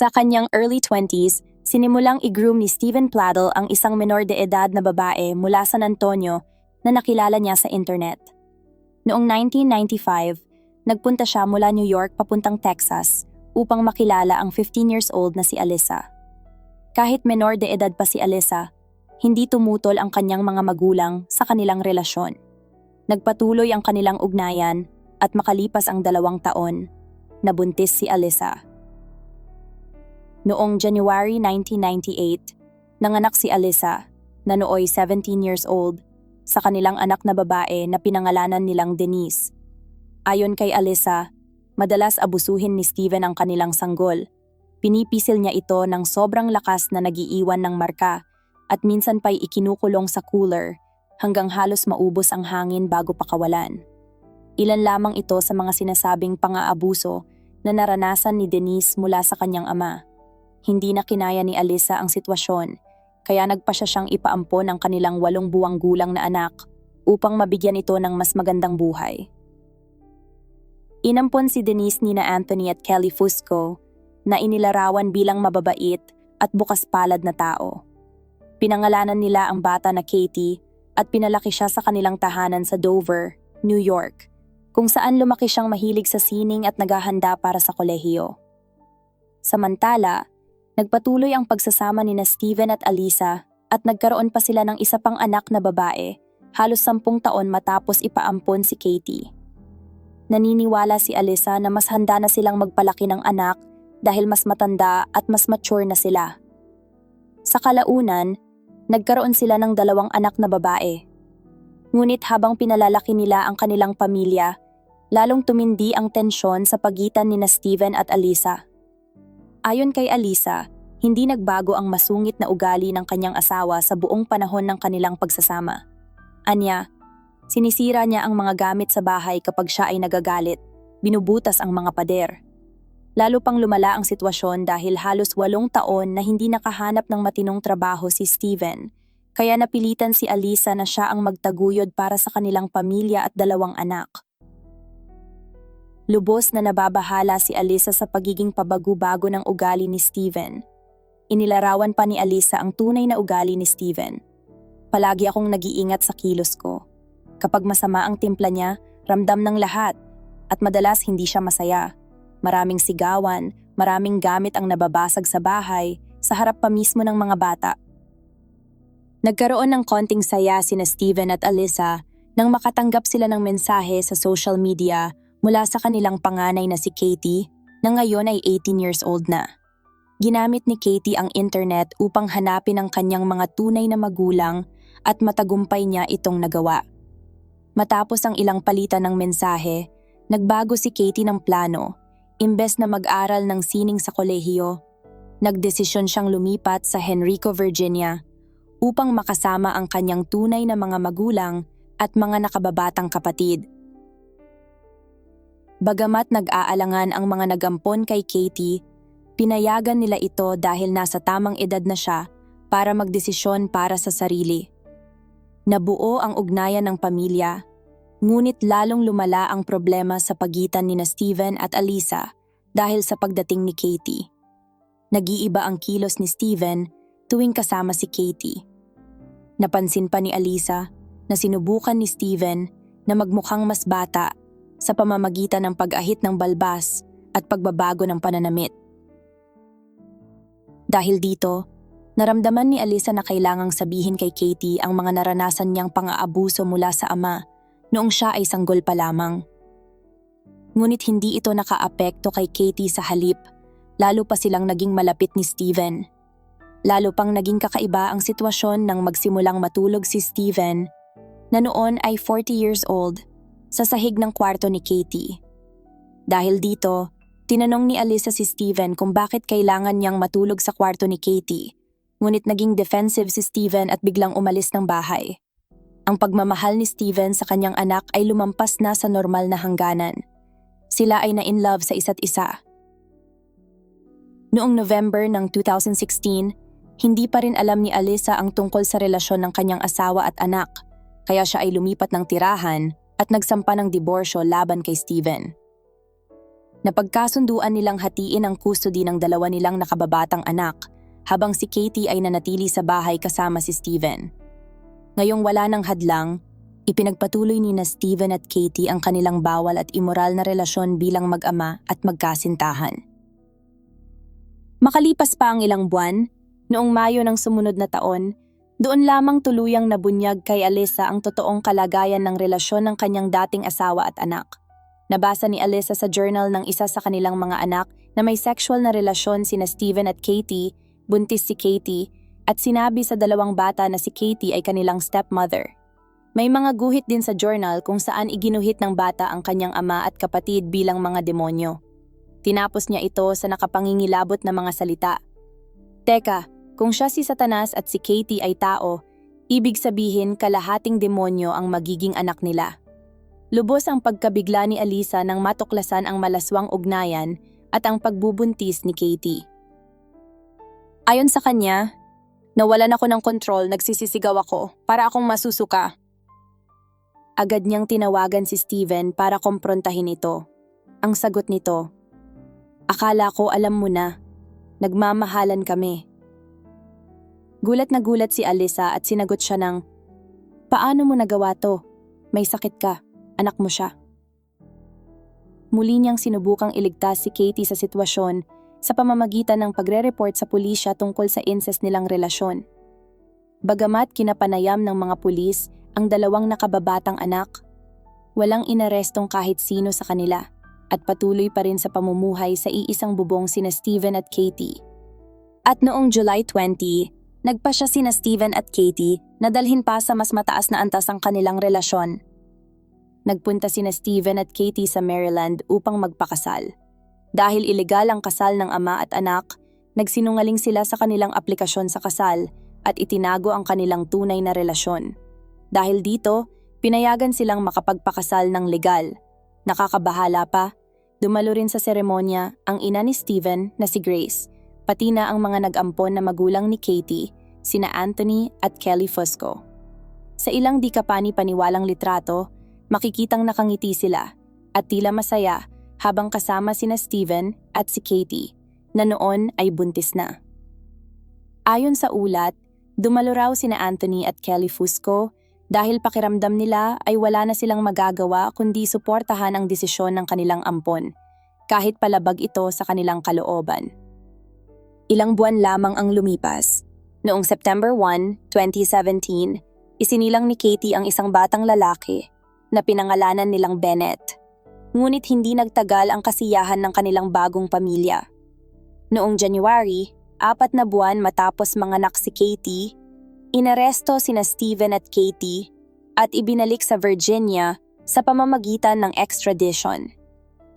Sa kanyang early 20s, sinimulang i-groom ni Steven Pladdle ang isang menor de edad na babae mula San Antonio na nakilala niya sa internet. Noong 1995, nagpunta siya mula New York papuntang Texas upang makilala ang 15 years old na si Alyssa. Kahit menor de edad pa si Alyssa, hindi tumutol ang kanyang mga magulang sa kanilang relasyon. Nagpatuloy ang kanilang ugnayan at makalipas ang dalawang taon, nabuntis si Alyssa. Noong January 1998, nanganak si Alyssa, na nooy 17 years old, sa kanilang anak na babae na pinangalanan nilang Denise. Ayon kay Alyssa, madalas abusuhin ni Steven ang kanilang sanggol. Pinipisil niya ito ng sobrang lakas na nagiiwan ng marka at minsan pa'y ikinukulong sa cooler hanggang halos maubos ang hangin bago pakawalan. Ilan lamang ito sa mga sinasabing pang-aabuso na naranasan ni Denise mula sa kanyang ama. Hindi na kinaya ni Alisa ang sitwasyon, kaya nagpa siya siyang ipaampon ang kanilang walong buwang gulang na anak upang mabigyan ito ng mas magandang buhay. Inampon si Denise ni na Anthony at Kelly Fusco na inilarawan bilang mababait at bukas palad na tao. Pinangalanan nila ang bata na Katie at pinalaki siya sa kanilang tahanan sa Dover, New York, kung saan lumaki siyang mahilig sa sining at naghahanda para sa kolehiyo. Samantala, Nagpatuloy ang pagsasama ni na Steven at Alisa at nagkaroon pa sila ng isa pang anak na babae, halos sampung taon matapos ipaampon si Katie. Naniniwala si Alisa na mas handa na silang magpalaki ng anak dahil mas matanda at mas mature na sila. Sa kalaunan, nagkaroon sila ng dalawang anak na babae. Ngunit habang pinalalaki nila ang kanilang pamilya, lalong tumindi ang tensyon sa pagitan ni na Steven at Alisa. Ayon kay Alisa, hindi nagbago ang masungit na ugali ng kanyang asawa sa buong panahon ng kanilang pagsasama. Anya, sinisira niya ang mga gamit sa bahay kapag siya ay nagagalit, binubutas ang mga pader. Lalo pang lumala ang sitwasyon dahil halos walong taon na hindi nakahanap ng matinong trabaho si Steven, kaya napilitan si Alisa na siya ang magtaguyod para sa kanilang pamilya at dalawang anak. Lubos na nababahala si Alisa sa pagiging pabago-bago ng ugali ni Steven. Inilarawan pa ni Alisa ang tunay na ugali ni Steven. Palagi akong nag-iingat sa kilos ko. Kapag masama ang timpla niya, ramdam ng lahat at madalas hindi siya masaya. Maraming sigawan, maraming gamit ang nababasag sa bahay, sa harap pa mismo ng mga bata. Nagkaroon ng konting saya sina Steven at Alisa nang makatanggap sila ng mensahe sa social media mula sa kanilang panganay na si Katie na ngayon ay 18 years old na. Ginamit ni Katie ang internet upang hanapin ang kanyang mga tunay na magulang at matagumpay niya itong nagawa. Matapos ang ilang palitan ng mensahe, nagbago si Katie ng plano. Imbes na mag-aral ng sining sa kolehiyo, nagdesisyon siyang lumipat sa Henrico, Virginia upang makasama ang kanyang tunay na mga magulang at mga nakababatang kapatid. Bagamat nag-aalangan ang mga nagampon kay Katie, pinayagan nila ito dahil nasa tamang edad na siya para magdesisyon para sa sarili. Nabuo ang ugnayan ng pamilya, ngunit lalong lumala ang problema sa pagitan ni na Steven at Alisa dahil sa pagdating ni Katie. Nag-iiba ang kilos ni Steven tuwing kasama si Katie. Napansin pa ni Alisa na sinubukan ni Steven na magmukhang mas bata sa pamamagitan ng pag-ahit ng balbas at pagbabago ng pananamit. Dahil dito, naramdaman ni Alisa na kailangang sabihin kay Katie ang mga naranasan niyang pang-aabuso mula sa ama noong siya ay sanggol pa lamang. Ngunit hindi ito nakaapekto kay Katie sa halip, lalo pa silang naging malapit ni Steven. Lalo pang naging kakaiba ang sitwasyon nang magsimulang matulog si Steven na noon ay 40 years old sa sahig ng kwarto ni Katie. Dahil dito, tinanong ni Alisa si Steven kung bakit kailangan niyang matulog sa kwarto ni Katie, ngunit naging defensive si Steven at biglang umalis ng bahay. Ang pagmamahal ni Steven sa kanyang anak ay lumampas na sa normal na hangganan. Sila ay na-in love sa isa't isa. Noong November ng 2016, hindi pa rin alam ni Alisa ang tungkol sa relasyon ng kanyang asawa at anak, kaya siya ay lumipat ng tirahan at nagsampa ng diborsyo laban kay Steven. Napagkasunduan nilang hatiin ang custody ng dalawa nilang nakababatang anak, habang si Katie ay nanatili sa bahay kasama si Steven. Ngayong wala ng hadlang, ipinagpatuloy ni na Steven at Katie ang kanilang bawal at immoral na relasyon bilang mag-ama at magkasintahan. Makalipas pa ang ilang buwan, noong Mayo ng sumunod na taon, doon lamang tuluyang nabunyag kay Alisa ang totoong kalagayan ng relasyon ng kanyang dating asawa at anak. Nabasa ni Alisa sa journal ng isa sa kanilang mga anak na may sexual na relasyon sina Steven at Katie, buntis si Katie, at sinabi sa dalawang bata na si Katie ay kanilang stepmother. May mga guhit din sa journal kung saan iginuhit ng bata ang kanyang ama at kapatid bilang mga demonyo. Tinapos niya ito sa nakapangingilabot na mga salita. Teka, kung siya si Satanas at si Katie ay tao, ibig sabihin kalahating demonyo ang magiging anak nila. Lubos ang pagkabigla ni Alisa nang matuklasan ang malaswang ugnayan at ang pagbubuntis ni Katie. Ayon sa kanya, nawalan ako ng kontrol, nagsisisigaw ako para akong masusuka. Agad niyang tinawagan si Steven para komprontahin ito. Ang sagot nito, Akala ko alam mo na. Nagmamahalan kami. Gulat na gulat si Alisa at sinagot siya ng, Paano mo nagawa to? May sakit ka. Anak mo siya. Muli niyang sinubukang iligtas si Katie sa sitwasyon sa pamamagitan ng pagre-report sa pulisya tungkol sa incest nilang relasyon. Bagamat kinapanayam ng mga pulis ang dalawang nakababatang anak, walang inarestong kahit sino sa kanila at patuloy pa rin sa pamumuhay sa iisang bubong sina Steven at Katie. At noong July 20, nagpa siya sina Steven at Katie na dalhin pa sa mas mataas na antas ang kanilang relasyon. Nagpunta sina Steven at Katie sa Maryland upang magpakasal. Dahil ilegal ang kasal ng ama at anak, nagsinungaling sila sa kanilang aplikasyon sa kasal at itinago ang kanilang tunay na relasyon. Dahil dito, pinayagan silang makapagpakasal ng legal. Nakakabahala pa, Dumalo rin sa seremonya ang ina ni Steven na si Grace, pati na ang mga nag-ampon na magulang ni Katie, sina Anthony at Kelly Fusco. Sa ilang di kapani-paniwalang litrato, makikitang nakangiti sila at tila masaya habang kasama sina Steven at si Katie na noon ay buntis na. Ayon sa ulat, dumalo raw sina Anthony at Kelly Fusco dahil pakiramdam nila ay wala na silang magagawa kundi suportahan ang desisyon ng kanilang ampon, kahit palabag ito sa kanilang kalooban. Ilang buwan lamang ang lumipas. Noong September 1, 2017, isinilang ni Katie ang isang batang lalaki na pinangalanan nilang Bennett. Ngunit hindi nagtagal ang kasiyahan ng kanilang bagong pamilya. Noong January, apat na buwan matapos manganak si Katie, Inaresto sina Steven at Katie at ibinalik sa Virginia sa pamamagitan ng extradition.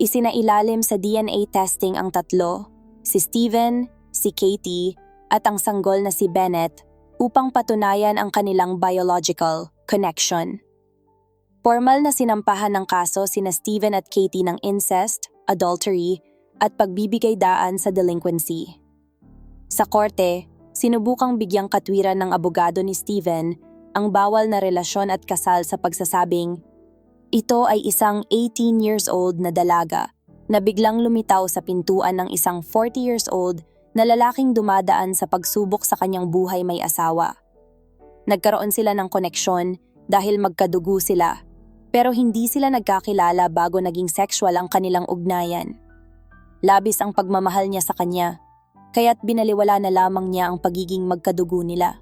Isinailalim sa DNA testing ang tatlo, si Steven, si Katie, at ang sanggol na si Bennett upang patunayan ang kanilang biological connection. Formal na sinampahan ng kaso sina Steven at Katie ng incest, adultery, at pagbibigay daan sa delinquency. Sa korte, Sinubukang bigyang katwiran ng abogado ni Steven ang bawal na relasyon at kasal sa pagsasabing, ito ay isang 18 years old na dalaga na biglang lumitaw sa pintuan ng isang 40 years old na lalaking dumadaan sa pagsubok sa kanyang buhay may asawa. Nagkaroon sila ng koneksyon dahil magkadugo sila, pero hindi sila nagkakilala bago naging sexual ang kanilang ugnayan. Labis ang pagmamahal niya sa kanya kaya't binaliwala na lamang niya ang pagiging magkadugo nila.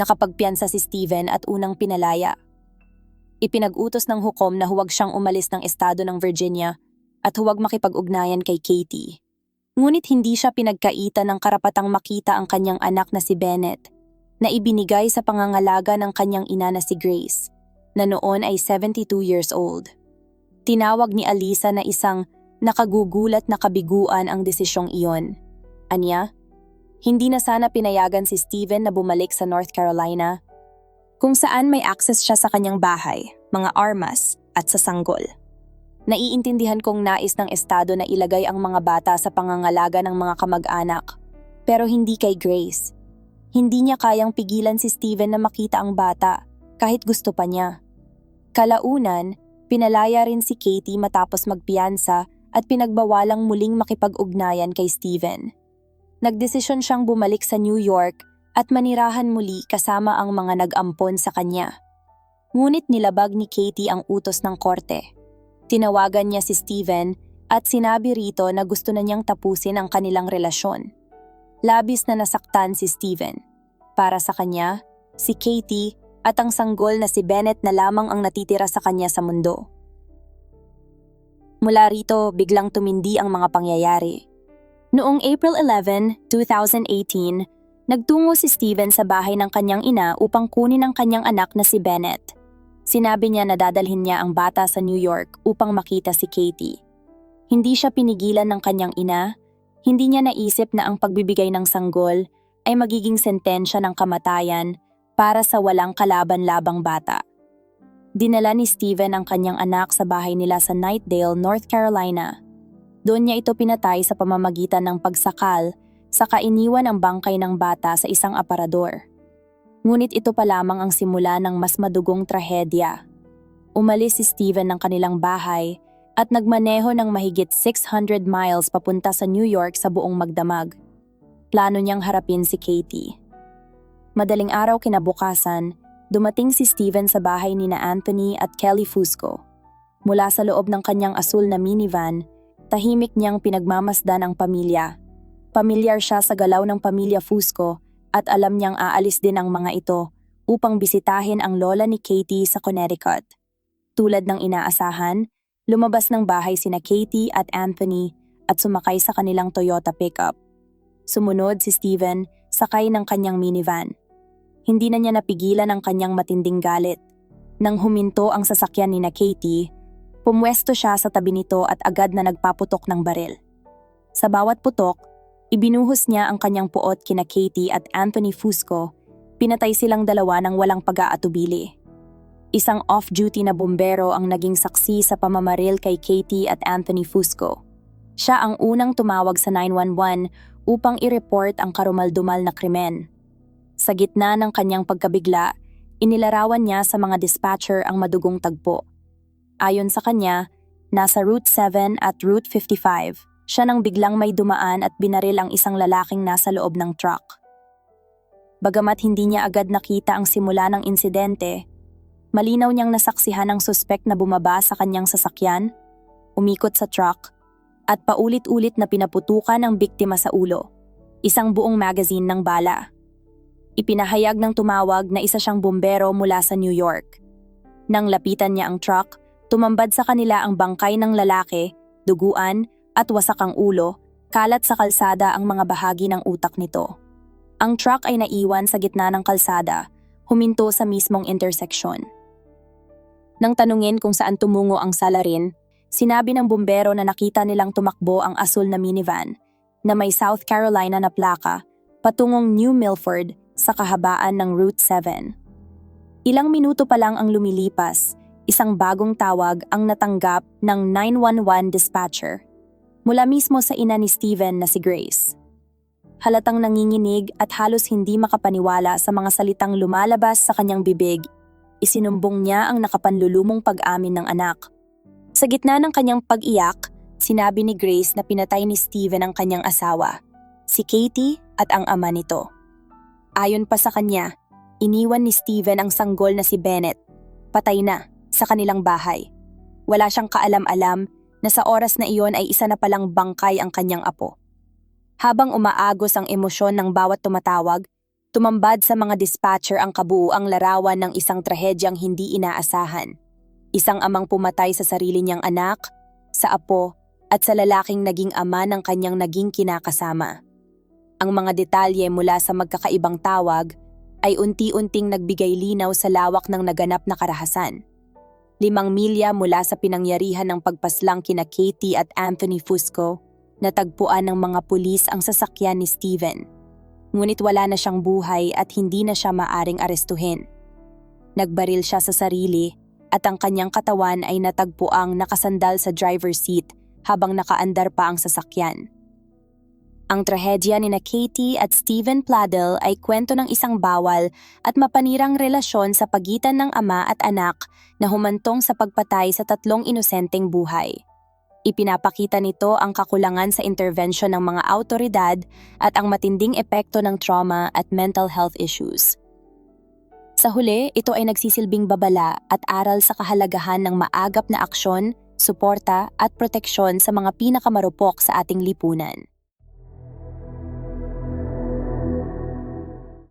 Nakapagpiansa si Steven at unang pinalaya. Ipinag-utos ng hukom na huwag siyang umalis ng estado ng Virginia at huwag makipag-ugnayan kay Katie. Ngunit hindi siya pinagkaita ng karapatang makita ang kanyang anak na si Bennett na ibinigay sa pangangalaga ng kanyang ina na si Grace, na noon ay 72 years old. Tinawag ni Alisa na isang nakagugulat na kabiguan ang desisyong iyon. Anya, hindi na sana pinayagan si Steven na bumalik sa North Carolina, kung saan may access siya sa kanyang bahay, mga armas, at sa sanggol. Naiintindihan kong nais ng Estado na ilagay ang mga bata sa pangangalaga ng mga kamag-anak, pero hindi kay Grace. Hindi niya kayang pigilan si Steven na makita ang bata, kahit gusto pa niya. Kalaunan, pinalaya rin si Katie matapos magpiyansa at pinagbawalang muling makipag-ugnayan kay Steven. Nagdesisyon siyang bumalik sa New York at manirahan muli kasama ang mga nag-ampon sa kanya. Ngunit nilabag ni Katie ang utos ng korte. Tinawagan niya si Steven at sinabi rito na gusto na niyang tapusin ang kanilang relasyon. Labis na nasaktan si Steven. Para sa kanya, si Katie at ang sanggol na si Bennett na lamang ang natitira sa kanya sa mundo. Mula rito, biglang tumindi ang mga pangyayari. Noong April 11, 2018, nagtungo si Steven sa bahay ng kanyang ina upang kunin ang kanyang anak na si Bennett. Sinabi niya na dadalhin niya ang bata sa New York upang makita si Katie. Hindi siya pinigilan ng kanyang ina, hindi niya naisip na ang pagbibigay ng sanggol ay magiging sentensya ng kamatayan para sa walang kalaban-labang bata. Dinala ni Steven ang kanyang anak sa bahay nila sa Knightdale, North Carolina. Doon niya ito pinatay sa pamamagitan ng pagsakal sa kainiwan ang bangkay ng bata sa isang aparador. Ngunit ito pa lamang ang simula ng mas madugong trahedya. Umalis si Steven ng kanilang bahay at nagmaneho ng mahigit 600 miles papunta sa New York sa buong magdamag. Plano niyang harapin si Katie. Madaling araw kinabukasan, dumating si Steven sa bahay ni na Anthony at Kelly Fusco. Mula sa loob ng kanyang asul na minivan, tahimik niyang pinagmamasdan ang pamilya. Pamilyar siya sa galaw ng pamilya Fusco at alam niyang aalis din ang mga ito upang bisitahin ang lola ni Katie sa Connecticut. Tulad ng inaasahan, lumabas ng bahay sina Katie at Anthony at sumakay sa kanilang Toyota pickup. Sumunod si Steven, sakay ng kanyang minivan. Hindi na niya napigilan ang kanyang matinding galit. Nang huminto ang sasakyan ni na Katie, pumwesto siya sa tabi nito at agad na nagpaputok ng baril. Sa bawat putok, Ibinuhos niya ang kanyang puot kina Katie at Anthony Fusco. Pinatay silang dalawa ng walang pag-aatubili. Isang off-duty na bumbero ang naging saksi sa pamamaril kay Katie at Anthony Fusco. Siya ang unang tumawag sa 911 upang i-report ang karumaldumal na krimen. Sa gitna ng kanyang pagkabigla, inilarawan niya sa mga dispatcher ang madugong tagpo. Ayon sa kanya, nasa Route 7 at Route 55 siya nang biglang may dumaan at binaril ang isang lalaking nasa loob ng truck. Bagamat hindi niya agad nakita ang simula ng insidente, malinaw niyang nasaksihan ang suspek na bumaba sa kanyang sasakyan, umikot sa truck, at paulit-ulit na pinaputukan ang biktima sa ulo, isang buong magazine ng bala. Ipinahayag ng tumawag na isa siyang bumbero mula sa New York. Nang lapitan niya ang truck, tumambad sa kanila ang bangkay ng lalaki, duguan, at wasak ang ulo, kalat sa kalsada ang mga bahagi ng utak nito. Ang truck ay naiwan sa gitna ng kalsada, huminto sa mismong interseksyon. Nang tanungin kung saan tumungo ang salarin, sinabi ng bumbero na nakita nilang tumakbo ang asul na minivan na may South Carolina na plaka patungong New Milford sa kahabaan ng Route 7. Ilang minuto pa lang ang lumilipas, isang bagong tawag ang natanggap ng 911 dispatcher mula mismo sa ina ni Steven na si Grace. Halatang nanginginig at halos hindi makapaniwala sa mga salitang lumalabas sa kanyang bibig, isinumbong niya ang nakapanlulumong pag-amin ng anak. Sa gitna ng kanyang pag-iyak, sinabi ni Grace na pinatay ni Steven ang kanyang asawa, si Katie at ang ama nito. Ayon pa sa kanya, iniwan ni Steven ang sanggol na si Bennett, patay na, sa kanilang bahay. Wala siyang kaalam-alam na sa oras na iyon ay isa na palang bangkay ang kanyang apo. Habang umaagos ang emosyon ng bawat tumatawag, tumambad sa mga dispatcher ang kabuuang larawan ng isang trahedyang hindi inaasahan. Isang amang pumatay sa sarili niyang anak, sa apo, at sa lalaking naging ama ng kanyang naging kinakasama. Ang mga detalye mula sa magkakaibang tawag ay unti-unting nagbigay linaw sa lawak ng naganap na karahasan limang milya mula sa pinangyarihan ng pagpaslang kina Katie at Anthony Fusco, natagpuan ng mga pulis ang sasakyan ni Steven. Ngunit wala na siyang buhay at hindi na siya maaring arestuhin. Nagbaril siya sa sarili at ang kanyang katawan ay natagpuang nakasandal sa driver's seat habang nakaandar pa ang sasakyan. Ang trahedya ni na Katie at Stephen Pladel ay kwento ng isang bawal at mapanirang relasyon sa pagitan ng ama at anak na humantong sa pagpatay sa tatlong inosenteng buhay. Ipinapakita nito ang kakulangan sa intervention ng mga autoridad at ang matinding epekto ng trauma at mental health issues. Sa huli, ito ay nagsisilbing babala at aral sa kahalagahan ng maagap na aksyon, suporta at proteksyon sa mga pinakamarupok sa ating lipunan.